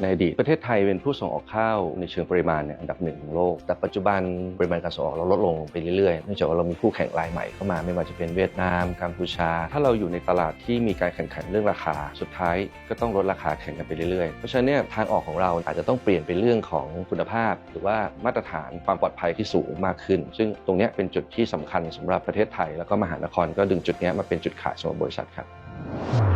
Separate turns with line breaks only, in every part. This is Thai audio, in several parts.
ในอดีตประเทศไทยเป็นผู้ส่งออกข้าวในเชิงปริมาณเนี่ยอันดับหนึ่งของโลก แต่ปัจจุบันปริมาณการส่งออกเราลดลงไปเรื่อยๆเนื่องจากว่าเรามีคู่แข่งรายใหม่เข้ามาไม่ว่าจะเป็นเวียดนามกัมพูชา ถ้าเราอยู่ในตลาดที่มีการแข่งขันเรื่องราคา สุดท้ายก็ต้องลดราคาแข่งกันไปเรื่อยๆ เพราะฉะนั้นเนี่ยทางออกของเราอาจจะต้องเปลี่ยนเป็นเรื่องของคุณภาพ หรือว่ามาตรฐานความปลอดภัยที่สูงมากขึ้น ซึ่งตรงนี้เป็นจุดที่สำคัญสำหรับประเทศไทย แล้วก็มหานครก็ดึงจุดนี้มาเป็นจุดขายสำหรับบริษัทครับ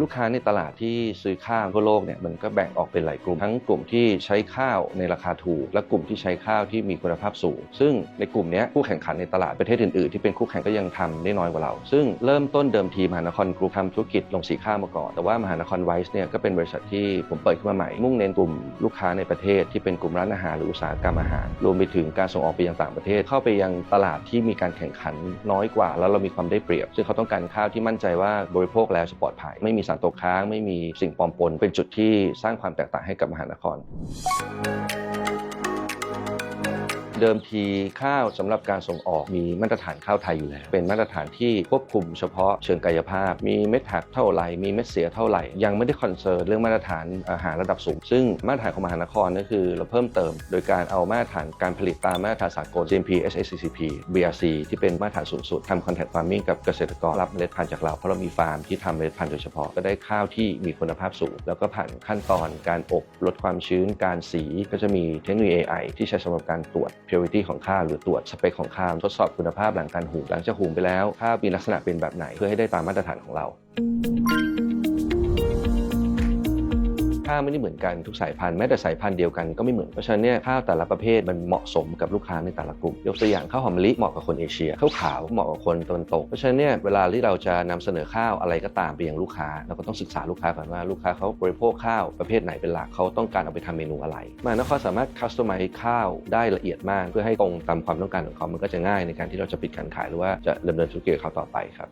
ลูกค้าในตลาดที่ซื้อข้าวทั่วโลกเนี่ยมันก็แบ่งออกเป็นหลายกลุ่ม ทั้งกลุ่มที่ใช้ข้าวในราคาถูก และกลุ่มที่ใช้ข้าวที่มีคุณภาพสูง ซึ่งในกลุ่มนี้คู่แข่งขันในตลาดประเทศอื่นๆ ที่เป็นคู่แข่งก็ยังทำได้น้อยกว่าเรา ซึ่งเริ่มต้นเดิมทีมหานครกรุ๊ปทำธุรกิจลงสีข้าวมาก่อน แต่ว่ามหานครไวส์เนี่ยก็เป็นบริษัทที่ผมเปิดขึ้นมาใหม่มุ่งเน้นกลุ่มลูกค้าในประเทศที่เป็นกลุ่มร้านอาหารหรืออุตสาหกรรมอาหาร รวมไปถึงการส่งออกไปยังต่างประเทศ เข้าไปยังตลาดที่มีการแข่งขันน้อยกว่า แล้วเรามีความได้เปรียบ ซึ่งเขาต้องการข้าวที่มั่นใจว่าบริโภคแล้วจะปลอดภัยไม่มีสารตกค้าง ไม่มีสิ่งปลอมปน เป็นจุดที่สร้างความแตกต่างให้กับมหานคร เดิมทีข้าวสำหรับการส่งออกมีมาตรฐานข้าวไทยอยู่แล้ว เป็นมาตรฐานที่ควบคุมเฉพาะเชิงกายภาพ มีเม็ดหักเท่าไหร่ มีเม็ดเสียเท่าไหร่ ยังไม่ได้คอนเซิร์นเรื่องมาตรฐานอาหารระดับสูง ซึ่งมาตรฐานของมหานครก็คือเราเพิ่มเติม โดยการเอามาตรฐานการผลิตตามมาตรฐานสากล GMP SACCP BRC ที่เป็นมาตรฐานสูงสุดทำ contact farming กับเกษตรกรรับเมล็ดพันธุ์จากเราเพราะเรามีฟาร์มที่ทำเมล็ดพันธุ์โดยเฉพาะก็ได้ข้าวที่มีคุณภาพสูง แล้วก็ผ่านขั้นตอนการอบลดความชื้นการสีก็จะมีเทคโนโลยี AI ที่ใช้สำหรับการตรวจ purity ของข้าวหรือตรวจสเปคของข้าวทดสอบคุณภาพหลังการหุงหลังจากหุงไปแล้วข้าวมีลักษณะเป็นแบบไหนเพื่อให้ได้ตามมาตรฐานของเรา ข้าวไม่ได้เหมือนกันทุกสายพันธุ์แม้แต่สายพันธุ์เดียวกันก็ไม่เหมือนเพราะฉะนั้นเนี่ยข้าวแต่ละประเภทมันเหมาะสมกับลูกค้าในแต่ละกลุ่มยกตัวอย่างข้าวหอมมะลิเหมาะกับคนเอเชียข้าวขาวเหมาะกับคนตะวันตกเพราะฉะนั้นเนี่ยเวลาที่เราจะนำเสนอข้าวอะไรก็ตามไปยังลูกค้าเราก็ต้องศึกษาลูกค้าก่อนว่าลูกค้าเขาบริโภคข้าวประเภทไหนเป็นหลักเขาต้องการเอาไปทำเมนูอะไรมานครสามารถคัสตอมไมซ์ข้าวได้ละเอียดมาก เพื่อให้ตรงตามความต้องการของเขามันก็จะง่ายในการที่เราจะปิดการขายหรือว่าจะดำเนินธุรกิจเขาต่อไปครับ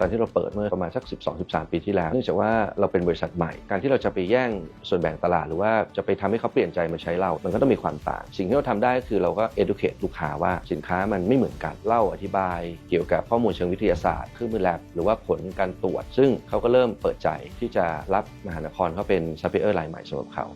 ตอนที่เราเปิดเมื่อประมาณสัก 12-13 ปีที่แล้ว เนื่องจากว่าเราเป็นบริษัทใหม่ การที่เราจะไปแย่งส่วนแบ่งตลาด หรือว่าจะไปทำให้เขาเปลี่ยนใจมาใช้เรา มันก็ต้องมีความต่าง สิ่งที่เราทำได้ก็คือเราก็ educate ลูกค้าว่าสินค้ามันไม่เหมือนกัน เล่าอธิบาย เกี่ยวกับข้อมูลเชิงวิทยาศาสตร์เครื่องมือแลบหรือว่าผลการตรวจ ซึ่งเขาก็เริ่มเปิดใจที่จะรับมหานครเขาเป็นซัพพลายเออร์รายใหม่สำหรับเขา